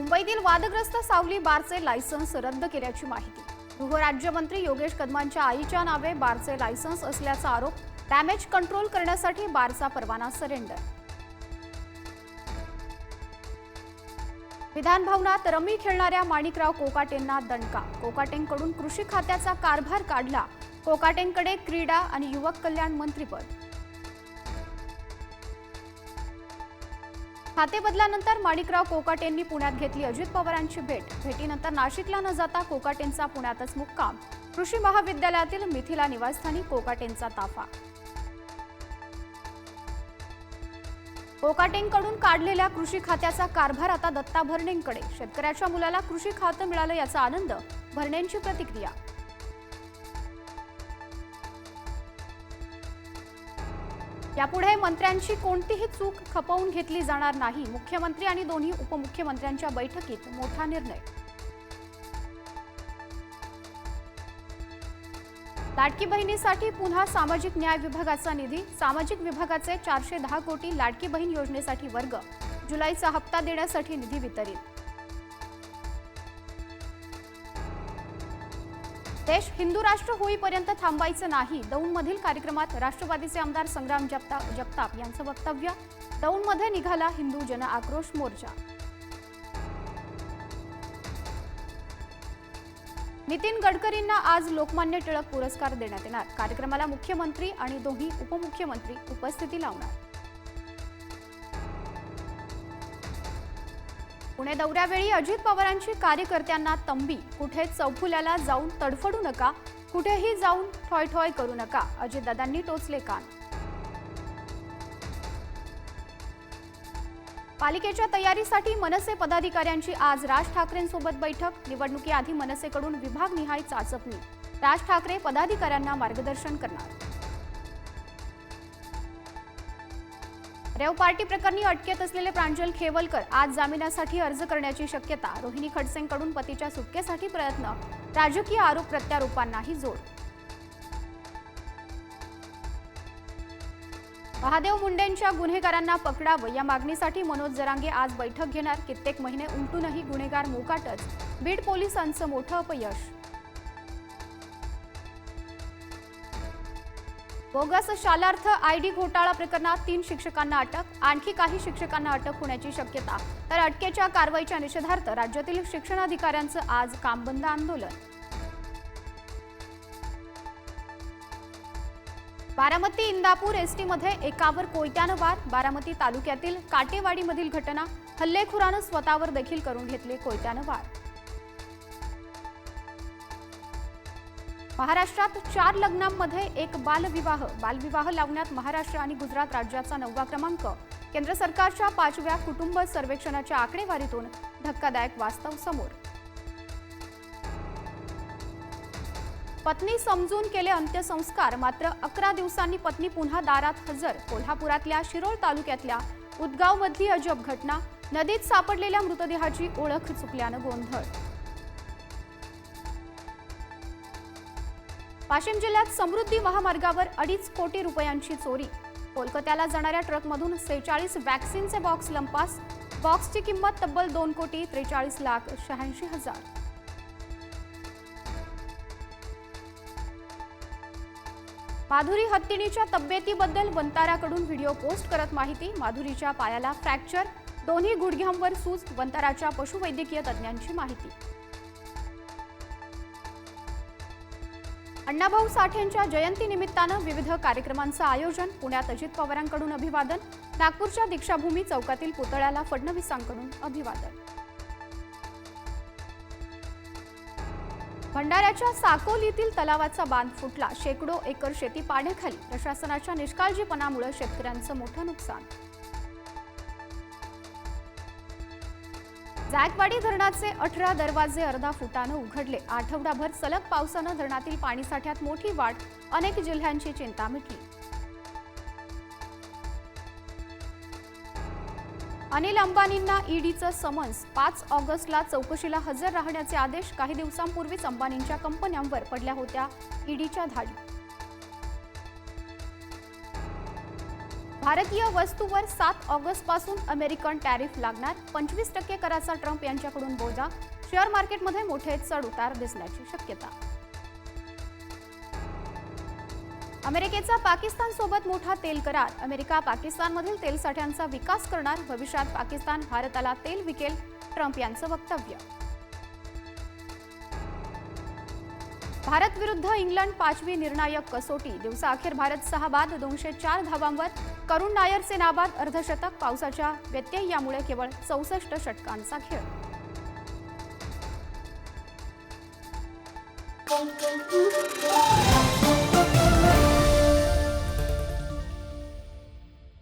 मुंबईतील वादग्रस्त सावली बारचे लायसन्स रद्द केल्याची माहिती. गृहराज्यमंत्री योगेश कदमांच्या आईच्या नावे बारचे लायसन्स असल्याचा आरोप डॅमेज कंट्रोल करण्यासाठी बारचा परवाना सरेंडर. विधान भवनात रमी खेळणाऱ्या माणिकराव कोकाटेंना दणका. कोकाटेंकडून कृषी खात्याचा कारभार काढला. कोकाटेंकडे क्रीडा आणि युवक कल्याण मंत्रीपद. खातेबदलानंतर माणिकराव माणिकराव कोकाटेंनी पुण्यात घेतली अजित पवारांची भेट. भेटीनंतर नाशिकला न जाता कोकाटेंचा पुण्यातच मुक्काम. कृषी महाविद्यालयातील मिथिला निवासस्थानी कोकाटेंचा ताफा. कोकाटेंकडून काढलेल्या कृषी खात्याचा कारभार आता दत्ता भरणेंकडे शेतकऱ्याच्या मुलाला कृषी खातं मिळालं याचा आनंद भरणेंची प्रतिक्रिया. यापुढे मंत्र्यांची कोणतीही चूक खपवून घेतली जाणार नाही. मुख्यमंत्री आणि दोन्ही उपमुख्यमंत्र्यांच्या बैठकीत मोठा निर्णय. लाडकी बहिणीसाठी पुन्हा सामाजिक न्याय विभागाचा निधी. सामाजिक विभागाचे चारशे दहा कोटी लाडकी बहीण योजनेसाठी वर्ग. जुलैचा हप्ता देण्यासाठी निधी वितरित. देश हिंदू राष्ट्र होईपर्यंत थांबायचं नाही. दौंडमधील कार्यक्रमात राष्ट्रवादीचे आमदार संग्राम जगताप जगताप यांचं वक्तव्य दौंडमध्ये निघाला हिंदू जन आक्रोश मोर्चा. नितीन गडकरींना आज लोकमान्य टिळक पुरस्कार देण्यात येणार. कार्यक्रमाला मुख्यमंत्री आणि दोन्ही उपमुख्यमंत्री उपस्थिती लावणार. पुणे दौऱ्यावेळी अजित पवारांची कार्यकर्त्यांना तंबी. कुठे चौफुल्याला जाऊन तडफडू नका कुठेही जाऊन ठॉय ठॉय करू नका. अजितदादांनी टोचले कान. पालिकेच्या तयारीसाठी मनसे पदाधिकाऱ्यांची आज राज ठाकरेंसोबत बैठक. निवडणुकीआधी मनसेकडून विभागनिहाय चाचपणी. राज ठाकरे पदाधिकाऱ्यांना मार्गदर्शन करणार. रेव पार्टी प्रकरणी अटकेत असलेले प्रांजल खेवलकर आज जामिनासाठी अर्ज करण्याची शक्यता रोहिणी खडसेंकडून पतीच्या सुटकेसाठी प्रयत्न राजकीय आरोप प्रत्यारोपांनाही जोड. महादेव मुंडेंच्या गुन्हेगारांना पकडावं या मागणीसाठी मनोज जरांगे आज बैठक घेणार. कित्येक महिने उलटूनही गुन्हेगार मोकाटच. बीड पोलिसांचं मोठं अपयश. बोगस शालार्थ आय डी घोटाळा प्रकरणात तीन शिक्षकांना अटक आणखी काही शिक्षकांना अटक होण्याची शक्यता. तर अटकेच्या कारवाईच्या निषेधार्थ राज्यातील शिक्षणाधिकाऱ्यांचं आज कामबंद आंदोलन. बारामती इंदापूर एसटीमध्ये एकावर कोयत्यानं वार. बारामती तालुक्यातील काटेवाडीमधील घटना हल्लेखोरानं स्वतःवर देखील करून घेतले कोयत्यानं वार. महाराष्ट्रात चार लग्नांमध्ये एक बालविवाह. बालविवाह लावण्यात महाराष्ट्र आणि गुजरात राज्याचा नववा क्रमांक. केंद्र सरकारच्या पाचव्या कुटुंब सर्वेक्षणाच्या आकडेवारीतून धक्कादायक वास्तव समोर. पत्नी समजून केले अंत्यसंस्कार मात्र अकरा दिवसांनी पत्नी पुन्हा दारात हजर. कोल्हापुरातल्या शिरोळ तालुक्यातल्या उदगावमधली अजब घटना नदीत सापडलेल्या मृतदेहाची ओळख चुकल्यानं गोंधळ. वाशिम जिल्ह्यात समृद्धी महामार्गावर अडीच कोटी रुपयांची चोरी. कोलकात्याला जाणाऱ्या ट्रकमधून सेहेचाळीस वॅक्सिनचे बॉक्स लंपास. बॉक्सची किंमत तब्बल दोन कोटी त्रेचाळीस लाख शहाऐंशी हजार. माधुरी हत्तीणीच्या तब्येतीबद्दल वंताराकडून व्हिडिओ पोस्ट करत माहिती माधुरीच्या पायाला फ्रॅक्चर. दोन्ही गुडघ्यांवर सूज वंताराच्या पशुवैद्यकीय तज्ज्ञांची माहिती. अण्णाभाऊ साठेंच्या जयंतीनिमित्तानं विविध कार्यक्रमांचं आयोजन पुण्यात अजित पवारांकडून अभिवादन नागपूरच्या दीक्षाभूमी चौकातील पुतळ्याला फडणवीसांकडून अभिवादन. भंडाऱ्याच्या साकोलीतील तलावाचा बांध फुटला. शेकडो एकर शेती पाण्याखाली. प्रशासनाच्या निष्काळजीपणामुळे शेतकऱ्यांचं मोठं नुकसान जायकवाडी धरणाचे अठरा दरवाजे अर्धा फुटानं उघडले. आठवडाभर सलग पावसानं धरणातील पाणीसाठ्यात मोठी वाढ अनेक जिल्ह्यांची चिंता मिटली. अनिल अंबानींना ईडीचं समन्स. पाच ऑगस्टला चौकशीला हजर राहण्याचे आदेश काही दिवसांपूर्वीच अंबानींच्या कंपन्यांवर पडल्या होत्या. ईडीच्या धाडी भारतीय वस्तूवर सात ऑगस्टपासून अमेरिकन टॅरिफ लागणार. पंचवीस टक्के कराचा ट्रम्प यांच्याकडून बोजा. शेअर मार्केटमध्ये मोठे चढ उतार दिसण्याची शक्यता. अमेरिकेचा पाकिस्तान सोबत मोठा तेल करार. अमेरिका पाकिस्तानमधील तेलसाठ्यांचा विकास करणार. भविष्यात पाकिस्तान भारताला तेल विकेल ट्रम्प यांचं वक्तव्य. भारत विरुद्ध इंग्लंड पाचवी निर्णायक कसोटी. दिवसाअखेर भारत सहा बाद दोनशे चार धावांवर करुण नायरचे नाबाद अर्धशतक पावसाच्या व्यत्यय. यामुळे केवळ चौसष्ट षटकांचा खेळ.